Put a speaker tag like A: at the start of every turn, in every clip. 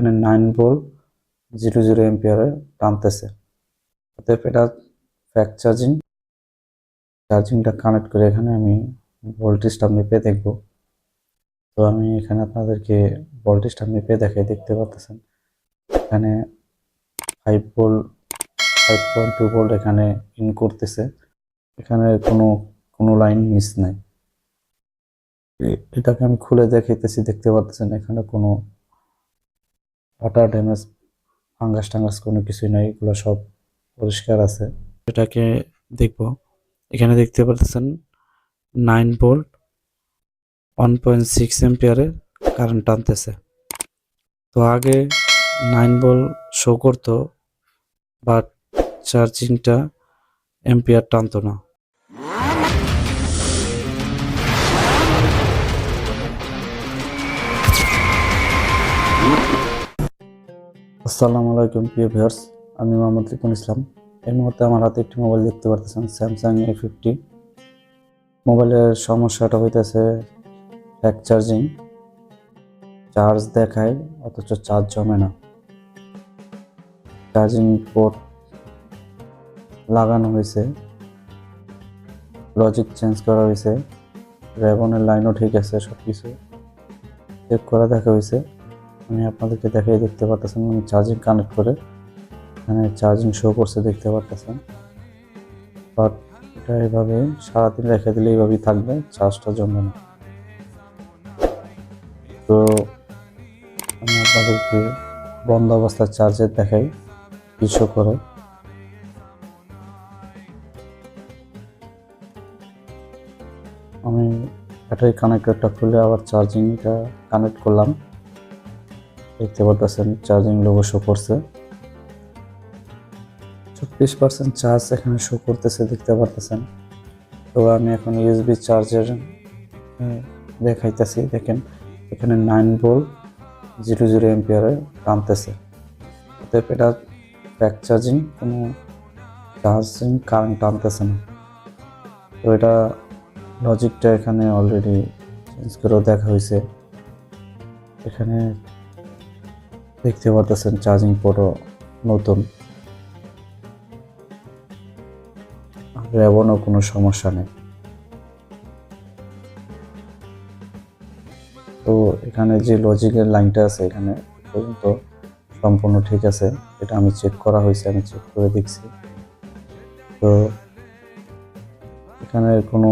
A: এখানে nine volt zero zero এম্পিয়ারে টানতেছে। অতএব এটা ফ্যাক চার্জিং চার্জিংটা কানেক্ট করে এখানে আমি ভোল্টেজটা মেপে দেখব। তো আমি এখানে আপনাদেরকে ভোল্টেজটা মেপে দেখাই, দেখতে পাচ্ছেন এখানে five volt five point two volt এখানে ইন করতেছে। এখানে কোনো কোনো লাইন মিস নাই। এটাকে আমি খুলে দেখাইতেছি, দেখতে পাচ্ছেন এখানে কোনো ওয়াটার ড্যামেজ ফাঙ্গাস টাঙ্গাস কোনো কিছুই নাই, এগুলো সব পরিষ্কার আছে। এটাকে দেখব। এখানে দেখতে পাচ্ছেন nine volt one point six এম্পিয়ারে current টানতেছে। তো আগে নাইন ভোল্ট শো করতো বাট চার্জিংটা এম্পিয়ার টানতো না। আসসালামু আলাইকুম, প্রিয় ভিউয়ার্স। আমি মোহাম্মদ রিপন ইসলাম। এই মুহূর্তে আমার হাতে একটি মোবাইল দেখতে পারতেছেন স্যামসাং এ ফিফটি মোবাইলের সমস্যাটা হইতেছে এক চার্জিং। চার্জ দেখায়, অথচ চার্জ জমে না। চার্জিং পোর্ট লাগানো হয়েছে লজিক চেঞ্জ করা হয়েছে রেবনের লাইনও ঠিক আছে সব কিছু চেক করা দেখা হয়েছে আমি আপনাদেরকে দেখাই দেখতে পারতেছেন আমি চার্জিং কানেক্ট করে এখানে চার্জিং শো করছে দেখতে পারতেছেন। বাট এটা এভাবে সারাদিন রেখে দিলে এইভাবেই থাকবে চার্জটা জমবে না। তো আমি আপনাদেরকে বন্ধ অবস্থার চার্জের দেখাই, কি শো করে। আমি ব্যাটারি কানেক্টরটা খুলে আবার চার্জিংটা কানেক্ট করলাম। দেখতে পারতেছেন চার্জিং লোগো শো করছে। চব্বিশ পার্সেন্ট চার্জ এখানে শো করতেছে, দেখতে পারতেছেন। তো আমি এখন ইউএসবি চার্জের দেখাইতেছি, দেখেন। এখানে নাইন ভোল্ট জিরো জিরো এম্পিয়ারে টানতেছে। অতএব এটা ব্যাক চার্জিং কোনো চার্জিং কারেন্ট টানতেছে না। তো এটা লজিকটা এখানে অলরেডি চেঞ্জ করেও দেখা হয়েছে। এখানে দেখতে পারতেছেন চার্জিং পোর্টও নতুন। রেবনও কোনো সমস্যা নেই। তো এখানে যে লজিকের লাইনটা আছে, এখানে পর্যন্ত সম্পূর্ণ ঠিক আছে। এটা আমি চেক করা হয়েছে, আমি চেক করে দেখছি। তো এখানে কোনো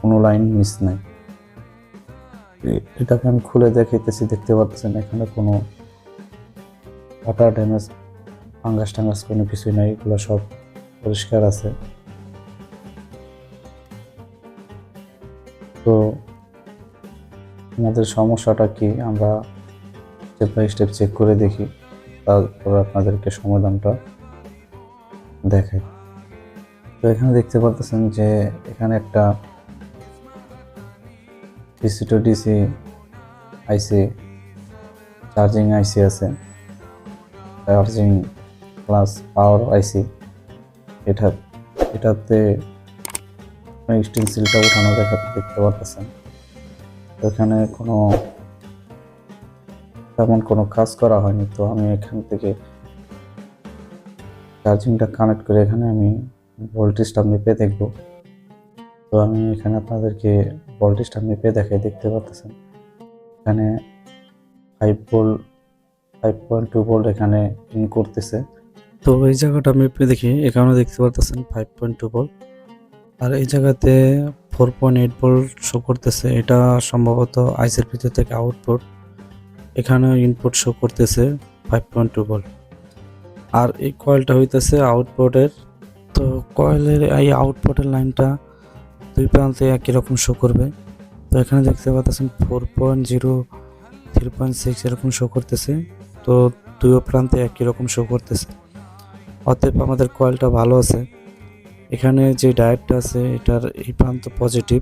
A: কোনো লাইন মিস নাই। এটাকে আমি খুলে দেখাইতেছি, দেখতে পাচ্ছেন এখানে কোনো ওয়াটার ড্যামেজ, ফাঙ্গাস টাঙ্গাস কোনো কিছুই নাই, এগুলো সব পরিষ্কার আছে। তো আমাদের সমস্যাটা কি? আমরা স্টেপ বাই স্টেপ চেক করে দেখি, তারপর আপনাদেরকে সমাধানটা দেখাই। তো এখানে দেখতে পারতেছেন যে এখানে একটা DC to DC IC charging IC আছে। চার্জিং প্লাস পাওয়ার আইসি এটা এটাতে স্টেনসিলটা উঠানো দেখা দেখতে পারতেছেন। এখানে কোনো তেমন কোনো কাজ করা হয়নি। তো আমি এখান থেকে চার্জিংটা কানেক্ট করে এখানে আমি ভোল্টেজটা মেপে দেখব। তো আমি এখানে আপনাদেরকে ভোল্টেজটা মেপে দেখাই। দেখতে পারতেছেন? এখানে five volt five point two volt এখানে ইন করতেছে। তো এই জায়গাটা মেপে দেখি এখানে দেখতে পারতেছেন ফাইভ পয়েন্ট টু ভোল্ট আর এই জায়গাতে four point eight volt show করতেছে, এটা সম্ভবত আইসের ভিতর থেকে আউটপুট এখানেও ইনপুট শো করতেছে ফাইভ পয়েন্ট টু ভোল্ট আর এই কয়েলটা হইতেছে আউটপুটের তো কয়েলের এই আউটপুটের লাইনটা দুই প্রান্তে একই রকম শো করবে। তো এখানে দেখতে পাচ্ছেন four point zero three point six এরকম শো করতেছে। তো দুই প্রান্তে একই রকম শো করতেছে। অতএব আমাদের কয়েলটা ভালো আছে। এখানে যে ডায়েটটা আছে, এটার এই প্রান্ত পজিটিভ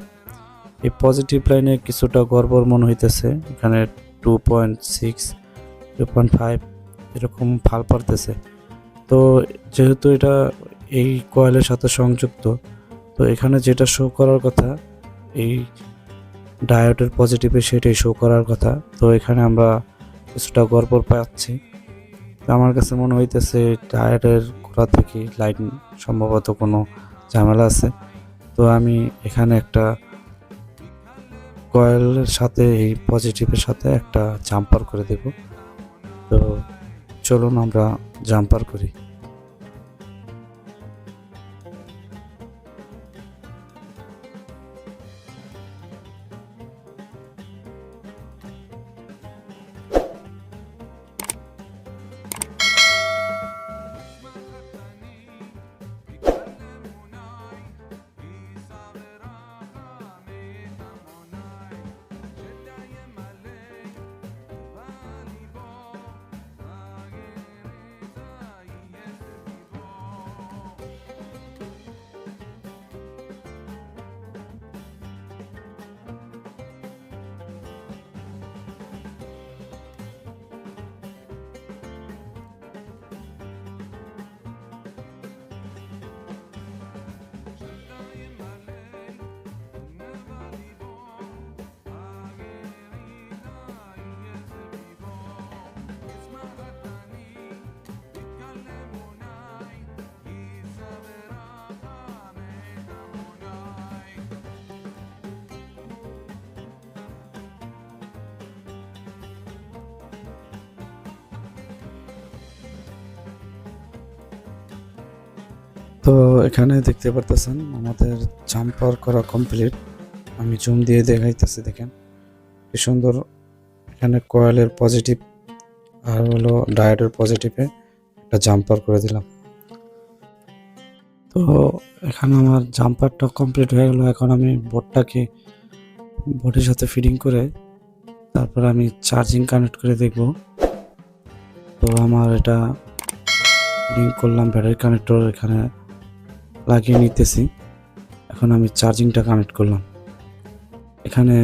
A: এই পজিটিভ লাইনে কিছুটা গড়বড় মনে হইতেছে। এখানে two point six two point five এরকম ফাল পড়তেছে। তো যেহেতু এটা এই কয়েলের সাথে সংযুক্ত, তো এখানে যেটা শো করার কথা, এই ডায়োডের পজিটিভে সেটাই শো করার কথা। তো এখানে আমরা কিছুটা গড়বড় পাচ্ছি। আমার কাছে মনে হইতেছে টায়ারের গোড়া থেকে লাইন সম্ভবত কোনো ঝামেলা আছে। তো আমি এখানে একটা কয়েলের সাথে, এই পজিটিভের সাথে একটা জাম্পার করে দেব। তো চলুন আমরা জাম্পার করি। তো এখানে দেখতে পারতেছেন আমাদের জাম্পার করা কমপ্লিট আমি জুম দিয়ে দেখাইতেছি, দেখেন। কি সুন্দর। এখানে কয়েলের পজিটিভ আর হলো ডায়েটের পজিটিভে একটা জাম্পার করে দিলাম। তো এখানে আমার জাম্পারটা কমপ্লিট হয়ে গেল। এখন আমি বোর্ডটাকে বোর্ডের সাথে ফিটিং করে তারপর আমি চার্জিং কানেক্ট করে দেখব। তো আমার এটা লিঙ্ক করলাম ব্যাটারি কানেক্টর এখানে লাগিয়ে নিতেছি। এখন আমি চার্জিংটা কানেক্ট করলাম। এখানে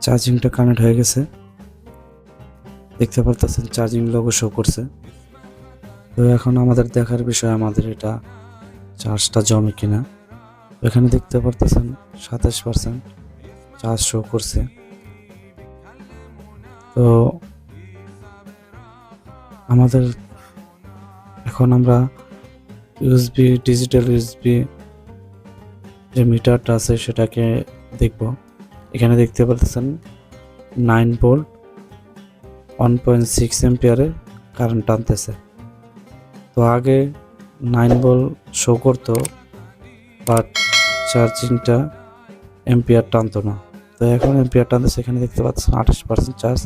A: চার্জিংটা কানেক্ট হয়ে গেছে। দেখতে পারতেছেন চার্জিং লোগো শো করছে। তো এখন আমাদের দেখার বিষয় আমাদের এটা চার্জটা জমে কিনা। এখানে দেখতে পারতেছেন সাতাশ পার্সেন্ট চার্জ শো করছে। তো আমাদের এখন আমরা ইউএসবি ডিজিটাল ইউএসবি যে মিটারটা আছে সেটাকে দেখব। এখানে দেখতে পাচ্ছেন nine volt one point six এম্পিয়ারে current টানতেছে। তো আগে নাইন ভোল্ট শো করতো বাট চার্জিংটা এম্পিয়ার টানতো না। তো এখন এম্পিয়ার টানতেছে, এখানে দেখতে পাচ্ছেন আঠাশ পার্সেন্ট চার্জ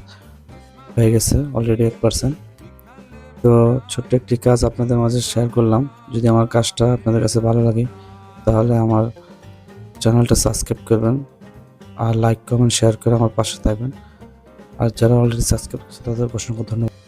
A: হয়ে গেছে অলরেডি এক পার্সেন্ট তো ছোট্ট একটি কাজ আপনাদের মাঝে শেয়ার করলাম। যদি আমার কাজটা আপনাদের কাছে ভালো লাগে, তাহলে আমার চ্যানেলটা সাবস্ক্রাইব করবেন আর লাইক কমেন্ট শেয়ার করে আমার পাশে থাকবেন। আর যারা অলরেডি সাবস্ক্রাইব করছে, তাদের অসংখ্য ধন্যবাদ।